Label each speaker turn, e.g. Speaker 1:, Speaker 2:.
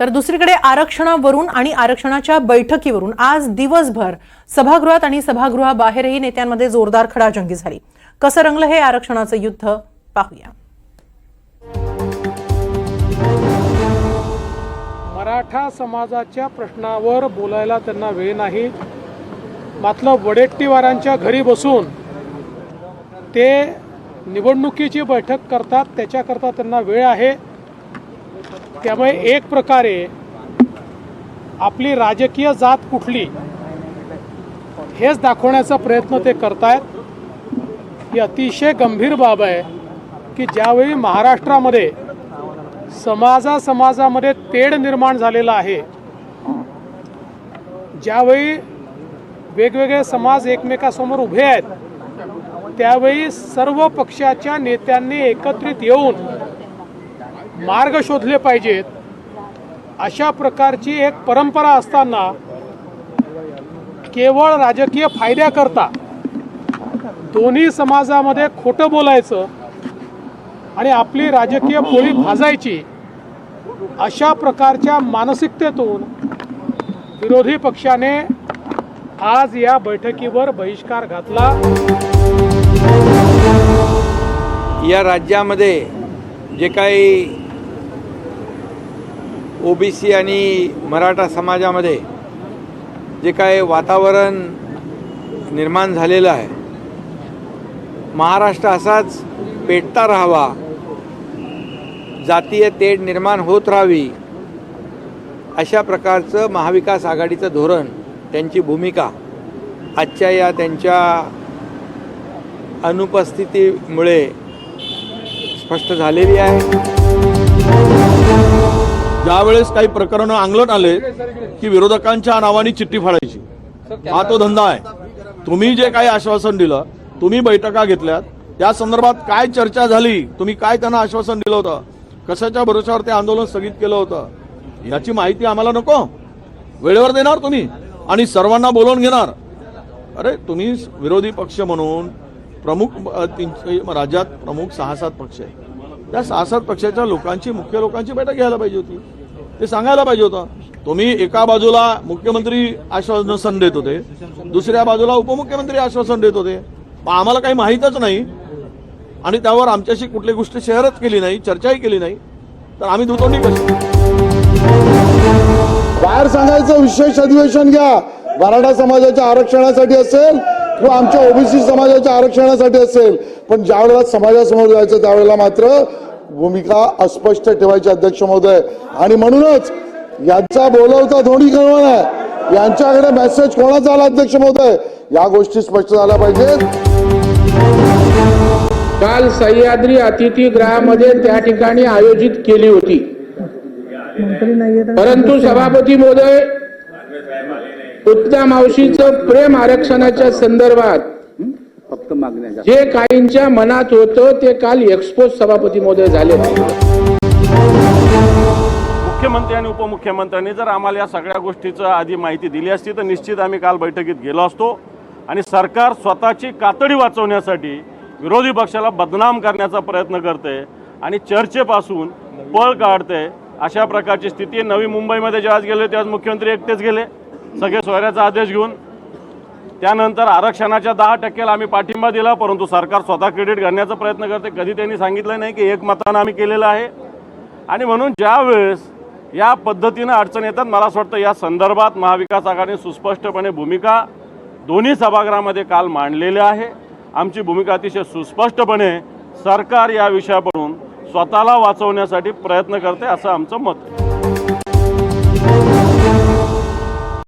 Speaker 1: तर दुसरीकडे आरक्षणावरून आणि आरक्षणाच्या बैठकीवरून आज दिवसभर सभागृहात आणि सभागृहाबाहेरही नेत्यांमध्ये जोरदार खडाजंगी झाली. कसं रंगलं हे आरक्षणाचं युद्ध? पाहूया.
Speaker 2: मराठा समाजाच्या प्रश्नावर बोलायला त्यांना वेळ नाही. मात्र वडेट्टीवारांच्या घरी बसून ते निवडणुकीची बैठक करतात त्याच्याकरता त्यांना वेळ आहे. त्यामुळे एक प्रकारे आपली राजकीय जात कुठली हेच दाखवण्याचा प्रयत्न ते करतायत. ही अतिशय गंभीर बाब आहे की ज्यावेळी महाराष्ट्रामध्ये समाजा समाजामध्ये तेढ निर्माण झालेला आहे ज्यावेळी वेगवेगळे समाज एकमेकासमोर उभे आहेत त्यावेळी सर्व पक्षाच्या नेत्यांनी एकत्रित येऊन मार्ग शोधले पाहिजेत. अशा प्रकारची एक परंपरा असताना केवळ राजकीय फायद्याकरता दोन्ही समाजामध्ये खोटं बोलायचं आणि आपली राजकीय पोळी भाजायची अशा प्रकारच्या मानसिकतेतून विरोधी पक्षाने आज या बैठकीवर बहिष्कार घातला.
Speaker 3: या राज्यामध्ये जे काही ओबीसी आणि मराठा समाजामध्ये जे काय वातावरण निर्माण झालेलं आहे महाराष्ट्र असाच पेटता राहावा जातीय तेढ निर्माण होत राहावी अशा प्रकारचं महाविकास आघाडीचं धोरण त्यांची भूमिका आजच्या या त्यांच्या अनुपस्थितीमुळे स्पष्ट झालेली आहे.
Speaker 4: ज्यावेळेस काही प्रकरणं अंगलट आले की विरोधकांच्या नावाने चिठ्ठी फाडायची. हा तो धंदा आहे. तुम्ही जे काही आश्वासन दिलं तुम्ही बैठका घेतल्यात. त्या संदर्भात काय चर्चा झाली? तुम्ही काय त्यांना आश्वासन दिलं होतं? कशाच्या भरोशावर ते आंदोलन स्थगित केलं होतं? याची माहिती आम्हाला नको. वेळेवर देणार तुम्ही. आणि सर्वांना बोलवून घेणार. अरे तुम्ही विरोधी पक्ष म्हणून प्रमुख राज्यात प्रमुख सहा सात पक्ष आहे त्या सहा सात पक्षाच्या लोकांची मुख्य लोकांची बैठक घ्यायला पाहिजे होती. ते सांगायला पाहिजे होतं तुम्ही एका बाजूला मुख्यमंत्री आश्वासन देत होते दुसऱ्या बाजूला उपमुख्यमंत्री आश्वासन देत होते. आम्हाला काही माहीतच नाही. आणि त्यावर आमच्याशी कुठली गोष्ट शेअरच केली नाही चर्चाही केली नाही. तर आम्ही दुतोंडी कशी?
Speaker 5: बाहेर सांगायचं विशेष अधिवेशन घ्या. मराठा समाजाच्या आरक्षणासाठी असेल किंवा आमच्या ओबीसी समाजाच्या आरक्षणासाठी असेल. पण ज्या वेळेला समाजासमोर जायचं त्यावेळेला मात्र भूमिका अस्पष्ट ठेवायची अध्यक्ष महोदय. आणि म्हणूनच यांचा बोलवता धोनी कळवण आहे. यांच्याकडे मेसेज कोणाचा आला अध्यक्ष महोदय? या गोष्टी स्पष्ट झाल्या पाहिजेत.
Speaker 6: काल सह्याद्री अतिथीगृहामध्ये त्या ठिकाणी आयोजित केली होती. परंतु सभापती महोदय उत्तम मावशीचं प्रेम आरक्षणाच्या संदर्भात
Speaker 7: फक्त मागण्या
Speaker 6: जे काहींच्या मनात होतं ते काल एक्सपोज सभापती महोदय झाले.
Speaker 8: मुख्यमंत्री आणि उपमुख्यमंत्र्यांनी जर आम्हाला या सगळ्या गोष्टीचं आधी माहिती दिली असती तर निश्चित आम्ही काल बैठकीत गेलो असतो. आणि सरकार स्वतःची कातडी वाचवण्यासाठी विरोधी पक्षाला बदनाम करण्याचा प्रयत्न करते आणि चर्चेपासून पळ काढते. अशा प्रकारची स्थिती. नवी मुंबईमध्ये जे आज गेले ते आज मुख्यमंत्री एकटेच गेले. सगळे सोयऱ्याचा आदेश घेऊन त्यानंतर आरक्षणाच्या दहा टक्क्याला आम्ही पाठिंबा दिला परंतु सरकार स्वतः क्रेडिट घालण्याचा प्रयत्न करते. कधी त्यांनी सांगितलं नाही की एक मतानं आम्ही केलेलं आहे. आणि म्हणून ज्यावेळेस या पद्धतीनं अडचण येतात मला असं वाटतं या संदर्भात महाविकास आघाडीने सुस्पष्टपणे भूमिका दोन्ही सभागृहामध्ये काल मांडलेली आहे. आमची भूमिका अतिशय सुस्पष्टपणे सरकार या विषयापासून स्वतःला वाचवण्यासाठी प्रयत्न करते असं आमचं मत